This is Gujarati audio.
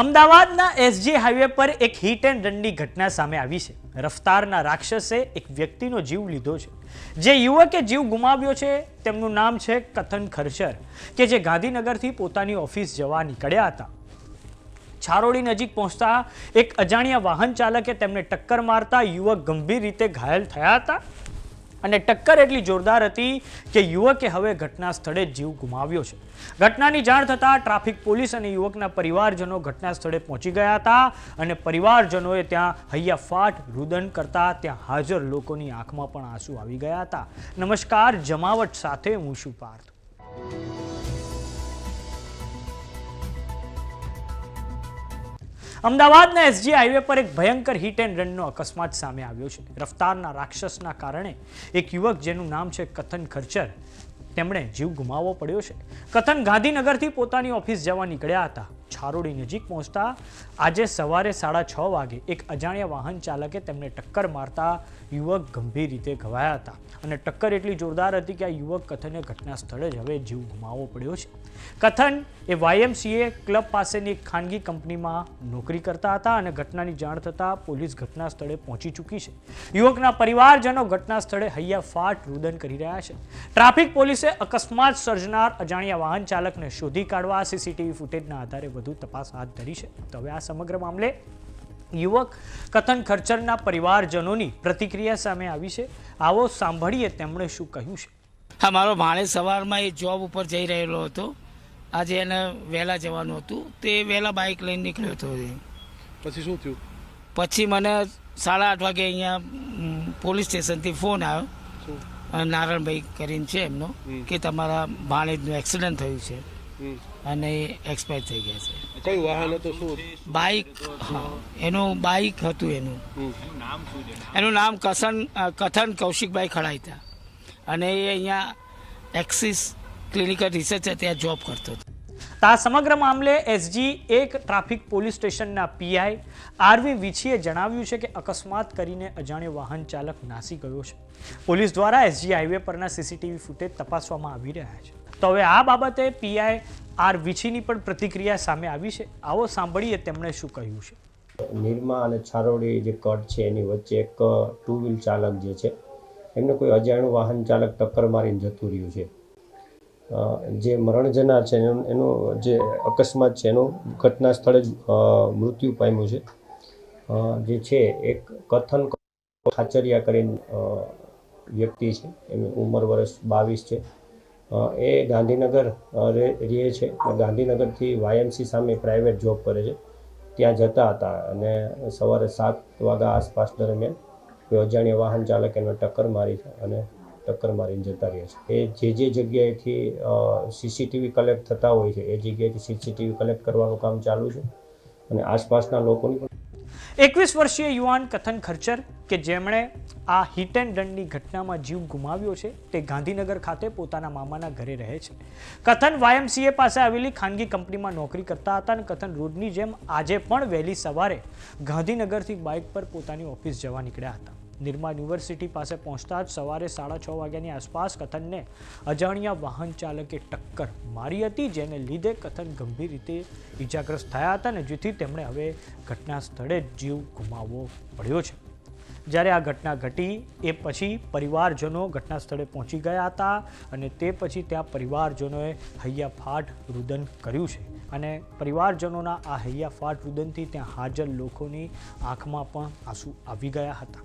અમદાવાદના એસજી હાઈવે પર એક હિટ એન્ડ રનની ઘટના સામે આવી છે. રફતારના રાક્ષસે એક વ્યક્તિનો જીવ લીધો છે. જે યુવકે જીવ ગુમાવ્યો છે, તેમનું નામ છે કથન ખર્ચર કે જે ગાંધીનગરથી પોતાની ઓફિસ જવા નીકળ્યા હતા. છારોડી નજીક પહોંચતા એક અજાણ્યા વાહન ચાલકે તેમને ટક્કર મારતા યુવક ગંભીર રીતે ઘાયલ થયા હતા. અને ટક્કર એટલી જોરદાર હતી કે યુવકે હવે ઘટના સ્થળે જીવ ગુમાવ્યો છે. ઘટનાની જાણ થતાં ટ્રાફિક પોલીસ અને યુવકના પરિવારજનો ઘટના સ્થળે પહોંચી ગયા હતા અને પરિવારજનોએ ત્યાં હૈયાફાટ રુદન કરતા ત્યાં હાજર લોકોની આંખમાં પણ આંસુ આવી ગયા હતા. નમસ્કાર, જમાવટ સાથે હું શું પાર્થ. અમદાવાદના એસજી હાઈવે પર એક ભયંકર હિટ એન્ડ રનનો અકસ્માત સામે આવ્યો છે. રફતારના રાક્ષસના કારણે એક યુવક, જેનું નામ છે કથન ખર્ચર, તેમણે જીવ ગુમાવવો પડ્યો છે. કથન ગાંધીનગરથી પોતાની ઓફિસ જવા નીકળ્યા હતા. છારોડી નજીક પહોંચતા આજે સવારે સાડા છ વાગે એક અજાણ્યા વાહન ચાલકે તેમને ટક્કર મારતા યુવક ગંભીર રીતે ઘવાયા હતા. અને ટક્કર એટલી જોરદાર હતી કે આ યુવક કથને ઘટના સ્થળે જ હવે જીવ ગુમાવવો પડ્યો છે. કથન એ વાયએમસીએ ક્લબ પાસેની એક ખાનગી કંપનીમાં નોકરી કરતા હતા અને ઘટનાની જાણ થતાં પોલીસ ઘટના સ્થળે પહોંચી ચૂકી છે. યુવકના પરિવારજનો ઘટના સ્થળે હૈયાફાટ રુદન કરી રહ્યા છે. ટ્રાફિક પોલીસે અકસ્માત સર્જનાર અજાણ્યા વાહન ચાલકને શોધી કાઢવા સીસીટીવી ફૂટેજના આધારે વધુ તપાસ હાથ ધરી છે. તો હવે આ સમગ્ર મામલે યુવક કથન ખર્ચરના પરિવારજનોની પ્રતિક્રિયા સામે આવી છે. આવો સાંભળીએ તેમણે શું કહ્યું છે. હા મારો ભાણે સવારમાં એ જોબ ઉપર જઈ રહેલો હતો. આજે એને વહેલા જવાનું હતું. તે વહેલા બાઇક લઈને નીકળ્યો હતો એ. પછી શું થયું? પછી મને સાડા આઠ વાગે અહીંયા પોલીસ સ્ટેશનથી ફોન આવ્યો. નારાયણભાઈ કરીને છે એમનો કે તમારા ભાણેજનું એક્સિડન્ટ થયું છે. અને એ એક્સપાયર થઈ ગયા છે. કયું વાહન હતું? શું બાઇક એનું બાઇક હતું એનું. હમ. એનું નામ કસન કથન કૌશિકભાઈ ખડાઈતા. અને એ અહીંયા એક્સિસ ક્લિનિકલ રિસર્ચ ત્યાં જોબ કરતો હતો. તો સમગ્ર મામલે એસજી એક ટ્રાફિક પોલીસ સ્ટેશનના પીઆઈ આરવી વિછીએ જણાવ્યું છે કે અકસ્માત કરીને અજાણ્યો વાહન ચાલક નાસી ગયો છે. પોલીસ દ્વારા એસજી હાઈવે પરના સીસીટીવી ફૂટેજ તપાસવામાં આવી રહ્યા છે. તો હવે આ બાબતે પીઆઈ આર વિછીની પણ પ્રતિક્રિયા સામે આવી છે. આવો સાંભળીએ તેમણે શું કહ્યું છે. નિરમા અને છારોડી જે કટ છે એની વચ્ચે એક ટુ વ્હીલ ચાલક જે છે, એમને કોઈ અજાણ્યું વાહન ચાલક ટક્કર મારીને જતું રહ્યું છે. જે મરણ જનાર છે, એનું જે અકસ્માત છે, એનું ઘટના સ્થળે જ મૃત્યુ પામ્યું છે. જે છે, એક કથન ખાચરિયા કરીને વ્યક્તિ છે. એની ઉંમર વર્ષ બાવીસ છે. એ ગાંધીનગર રહે છે. ગાંધીનગરથી વાયએમસી સામે પ્રાઇવેટ જોબ કરે છે. ત્યાં જતા હતા અને સવારે સાત વાગ્યા આસપાસ દરમિયાન કોઈ વાહન ચાલક એને ટક્કર મારી છે અને ટક્કર મારીને જતા રહ્યા છે. એ જે જે જગ્યાએથી સીસીટીવી કલેક્ટ થતા હોય છે, એ જગ્યાએથી સીસીટીવી કલેક્ટ કરવાનું કામ ચાલુ છે અને આસપાસના લોકોની પણ એકવીસ વર્ષીય યુવાન કથન ખર્ચર કે જેમણે આ હિટ એન્ડ રનની ઘટનામાં જીવ ગુમાવ્યો છે, તે ગાંધીનગર ખાતે પોતાના મામાના ઘરે રહે છે. કથન વાયએમસીએ પાસે આવેલી ખાનગી કંપનીમાં નોકરી કરતા હતા અને કથન રોડની જેમ આજે પણ વહેલી સવારે ગાંધીનગરથી બાઇક પર પોતાની ઓફિસ જવા નીકળ્યા હતા. નિરમા યુનિવર્સિટી પાસે પહોંચતા જ સવારે સાડા છ વાગ્યાની આસપાસ કથનને અજાણ્યા વાહન ચાલકે ટક્કર મારી હતી, જેને લીધે કથન ગંભીર રીતે ઈજાગ્રસ્ત થયા હતા અને જેથી તેમણે હવે ઘટના સ્થળે જ જીવ ગુમાવવો પડ્યો છે. જ્યારે આ ઘટના ઘટી, એ પછી પરિવારજનો ઘટના સ્થળે પહોંચી ગયા હતા અને તે પછી ત્યાં પરિવારજનોએ હૈયાફાટ રુદન કર્યું છે અને પરિવારજનોના આ હૈયાફાટ રુદનથી ત્યાં હાજર લોકોની આંખમાં પણ આંસુ આવી ગયા હતા.